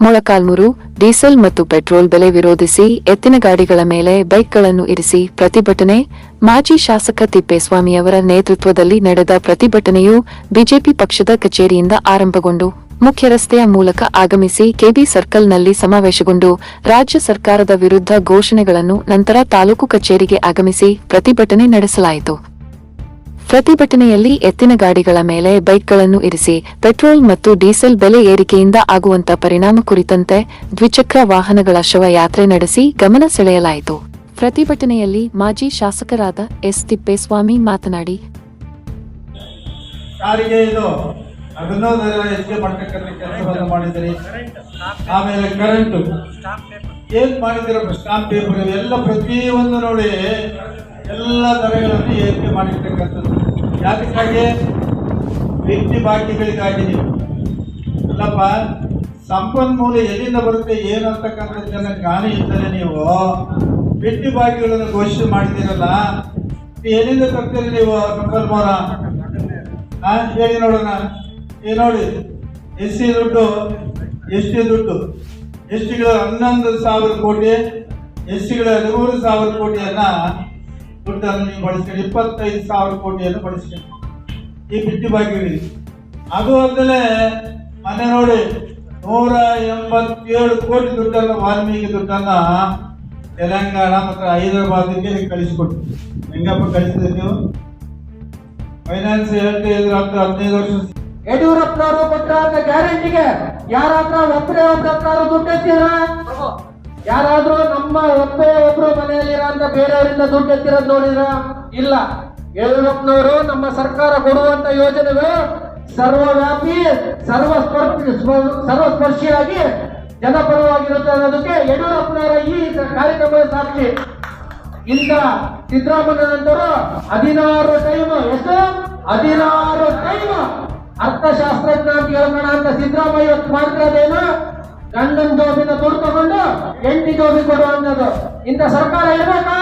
Molakalmuru, diesel ಮತ್ತು petrol ಬೆಲೆ ವಿರೋಧಿಸಿ ಎತ್ತಿನ ಗಾಡಿಗಳ ಮೇಲೆ ಬೈಕ್ಗಳನ್ನು ಇರಿಸಿ ಪ್ರತಿಭಟನೆ, ಮಾಜಿ ಶಾಸಕ ತಿಪ್ಪೇಸ್ವಾಮಿಯವರ ನೇತೃತ್ವದಲ್ಲಿ ನಡೆದ ಪ್ರತಿಭಟನೆಯು ಬಿಜೆಪಿ ಪಕ್ಷದ ಕಚೇರಿಯಿಂದ ಆರಂಭಗೊಂಡು ಮುಖ್ಯ ರಸ್ತೆಯ ಮೂಲಕ ಆಗಮಿಸಿ ಕೆಬಿ ಸರ್ಕಲ್ನಲ್ಲಿ ಸಮಾವೇಶಗೊಂಡು ರಾಜ್ಯ ಸರ್ಕಾರದ ವಿರುದ್ಧ ಘೋಷಣೆಗಳನ್ನು ನಂತರ ತಾಲೂಕು ಕಚೇರಿಗೆ ಆಗಮಿಸಿ ಪ್ರತಿಭಟನೆ ನಡೆಸಲಾಯಿತು. ಪ್ರತಿಭಟನೆಯಲ್ಲಿ ಎತ್ತಿನ ಗಾಡಿಗಳ ಮೇಲೆ ಬೈಕ್ಗಳನ್ನು ಇರಿಸಿ, ಪೆಟ್ರೋಲ್ ಮತ್ತು ಡೀಸೆಲ್ ಬೆಲೆ ಏರಿಕೆಯಿಂದ ಆಗುವಂತ ಪರಿಣಾಮ ಕುರಿತಂತೆ ದ್ವಿಚಕ್ರ ವಾಹನಗಳ ಶವಯಾತ್ರೆ ನಡೆಸಿ ಗಮನ ಸೆಳೆಯಲಾಯಿತು. ಪ್ರತಿಭಟನೆಯಲ್ಲಿ ಮಾಜಿ ಶಾಸಕರಾದ ಎಸ್ ತಿಪ್ಪೇಸ್ವಾಮಿ ಮಾತನಾಡಿ ಆಮೇಲೆ ಎಲ್ಲ ದರಗಳನ್ನು ಏರಿಕೆ ಮಾಡಿರ್ತಕ್ಕಂಥದ್ದು. ಯಾತಕ್ಕಾಗಿ ವ್ಯಕ್ತಿ ಬಾಕಿಗಳಿಗಾಗಿ ನೀವು. ಅಲ್ಲಪ್ಪ, ಸಂಪನ್ಮೂಲ ಎಲ್ಲಿಂದ ಬರುತ್ತೆ, ಏನು ಅಂತಕ್ಕಂಥದ್ದನ್ನ ಜ್ಞಾನ ಇದ್ದರೆ ನೀವು ವ್ಯಕ್ತಿ ಬಾಕಿಗಳನ್ನು ಘೋಷಣೆ ಮಾಡಿದ್ದೀರಲ್ಲ, ಎಲ್ಲಿಂದ ತರ್ತೀರಿ ನೀವು ಸಂಪನ್ಮೂಲ ಹಾ ಹೇಳಿ ನೋಡೋಣ. ಏ, ನೋಡಿ ಎಸ್ ಸಿ ದುಡ್ಡು ಎಸ್ ಟಿ ದುಡ್ಡು. ಎಸ್ ಹನ್ನೊಂದು ಸಾವಿರ ಕೋಟಿ ಎಸ್ ಹದಿಮೂರು ಸಾವಿರ ಕೋಟಿಯನ್ನ ದುಡ್ಡನ್ನು ನೀವು ಬಳಸ್ಕೊಂಡು ಇಪ್ಪತ್ತೈದು ಸಾವಿರ ಕೋಟಿಯನ್ನು ಬಳಸ್ಕೊಂಡು. ಈ ಬಿಟ್ಟು ಬಾಕಿ ಅದು ಅಲ್ಲದೆ ಮನೆ ನೋಡಿ, ನೂರ ಎಂಬತ್ತೇಳು ಕೋಟಿ ದುಡ್ಡನ್ನು ವಾಲ್ಮೀಕಿ ದುಡ್ಡನ್ನ ತೆಲಂಗಾಣ ಮತ್ತು ಹೈದರಾಬಾದಿಗೆ ಕಳಿಸಿಕೊಟ್ಟು ಹೆಂಗಪ್ಪ ಕಳಿಸಿದ್ರಿ ನೀವು? ಫೈನಾನ್ಸ್ ಹೇಳ್ತಾ ಇದ್ರು ಹತ್ತು, ಹದಿನೈದು ವರ್ಷ. ಯಡಿಯೂರಪ್ಪನವರು ಕೊಟ್ಟಂತ ಗ್ಯಾರಂಟಿಗೆ ಯಾರಾದ್ರೂ ಒಬ್ಬರೇ ಒಬ್ಬರ ಹತ್ರ ದುಡ್ಡು ಎತ್ತಿರ? ಯಾರಾದ್ರೂ ನಮ್ಮ ಒಬ್ಬೇ ಒಬ್ರು ಮನೆಯಲ್ಲಿರೋಂತ ಬೇರೆಯವರಿಂದ ದುಡ್ಡು ಎತ್ತಿರೋದು ನೋಡಿದ್ರ? ಇಲ್ಲ. ಯಡಿಯೂರಪ್ಪನವರು ನಮ್ಮ ಸರ್ಕಾರ ಕೊಡುವಂತ ಯೋಜನೆಗಳು ಸರ್ವವ್ಯಾಪಿ, ಸರ್ವಸ್ಪರ್ಶಿ ಸರ್ವಸ್ಪರ್ಶಿಯಾಗಿ ಜನಪರವಾಗಿರುತ್ತೆ ಅನ್ನೋದಕ್ಕೆ ಯಡಿಯೂರಪ್ಪನವರ ಈ ಕಾರ್ಯಕ್ರಮದ ಸಾಕ್ಷಿ. ಇಂದ ಸಿದ್ದರಾಮಯ್ಯ ನಂತರ ಹದಿನಾರು ಟೈಮ್, ಎಷ್ಟು? ಹದಿನಾರು ಟೈಮ್ ಅರ್ಥಶಾಸ್ತ್ರಜ್ಞ ಅಂತ ಹೇಳ್ಕೋಣ ಅಂತ ಸಿದ್ದರಾಮಯ್ಯ ಮಾಡ್ತಾ ಮಾಡ್ತಿರೋದೇನು? ಗಂಡನ ಜೋಬಿನ ತೋರ್ ತಗೊಂಡು ಎಂಟಿ ಜೋಬಿ ಅನ್ನೋದು. ಇಂಥ ಸರ್ಕಾರ ಇರ್ಬೇಕಾ?